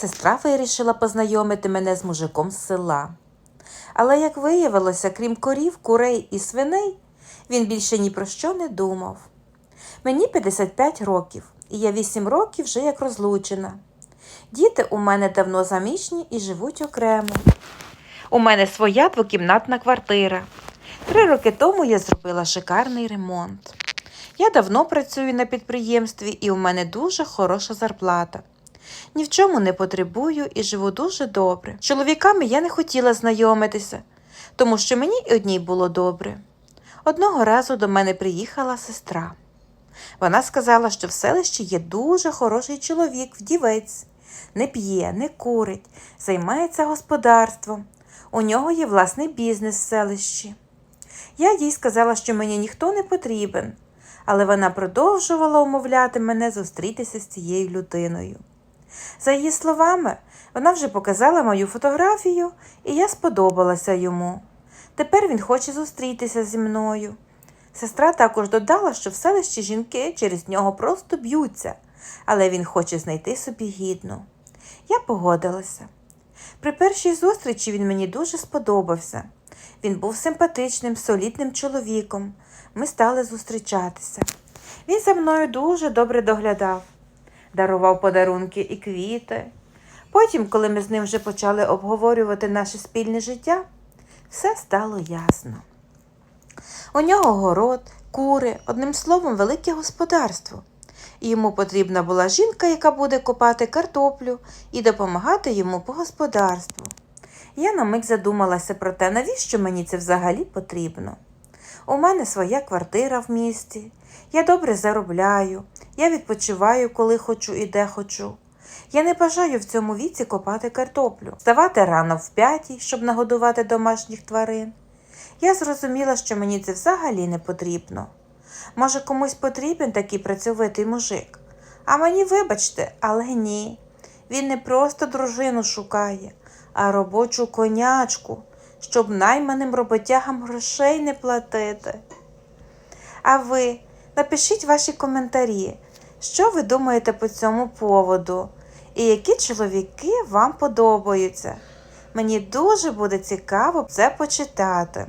Сестра вирішила познайомити мене з мужиком з села. Але, як виявилося, крім корів, курей і свиней, він більше ні про що не думав. Мені 55 років, і я 8 років вже як розлучена. Діти у мене давно заміжні і живуть окремо. У мене своя двокімнатна квартира. Три роки тому я зробила шикарний ремонт. Я давно працюю на підприємстві, і у мене дуже хороша зарплата. Ні в чому не потребую і живу дуже добре. Чоловіками я не хотіла знайомитися, тому що мені і одній було добре. Одного разу до мене приїхала сестра. Вона сказала, що в селищі є дуже хороший чоловік, вдівець, не п'є, не курить, займається господарством. У нього є власний бізнес в селищі. Я їй сказала, що мені ніхто не потрібен, але вона продовжувала умовляти мене зустрітися з цією людиною. За її словами, вона вже показала мою фотографію, і я сподобалася йому. Тепер він хоче зустрітися зі мною. Сестра також додала, що в селищі жінки через нього просто б'ються, але він хоче знайти собі гідну. Я погодилася. При першій зустрічі він мені дуже сподобався. Він був симпатичним, солідним чоловіком. Ми стали зустрічатися. Він за мною дуже добре доглядав, дарував подарунки і квіти. Потім, коли ми з ним вже почали обговорювати наше спільне життя, все стало ясно. У нього город, кури, одним словом, велике господарство. Йому потрібна була жінка, яка буде копати картоплю і допомагати йому по господарству. Я на мить задумалася про те, навіщо мені це взагалі потрібно. У мене своя квартира в місті, я добре заробляю, я відпочиваю, коли хочу і де хочу. Я не бажаю в цьому віці копати картоплю, вставати рано в п'ятій, щоб нагодувати домашніх тварин. Я зрозуміла, що мені це взагалі не потрібно. Може, комусь потрібен такий працьовитий мужик. А мені, вибачте, але ні. Він не просто дружину шукає, а робочу конячку, щоб найманим роботягам грошей не платити. А ви напишіть ваші коментарі, що ви думаєте по цьому поводу, і які чоловіки вам подобаються. Мені дуже буде цікаво це почитати.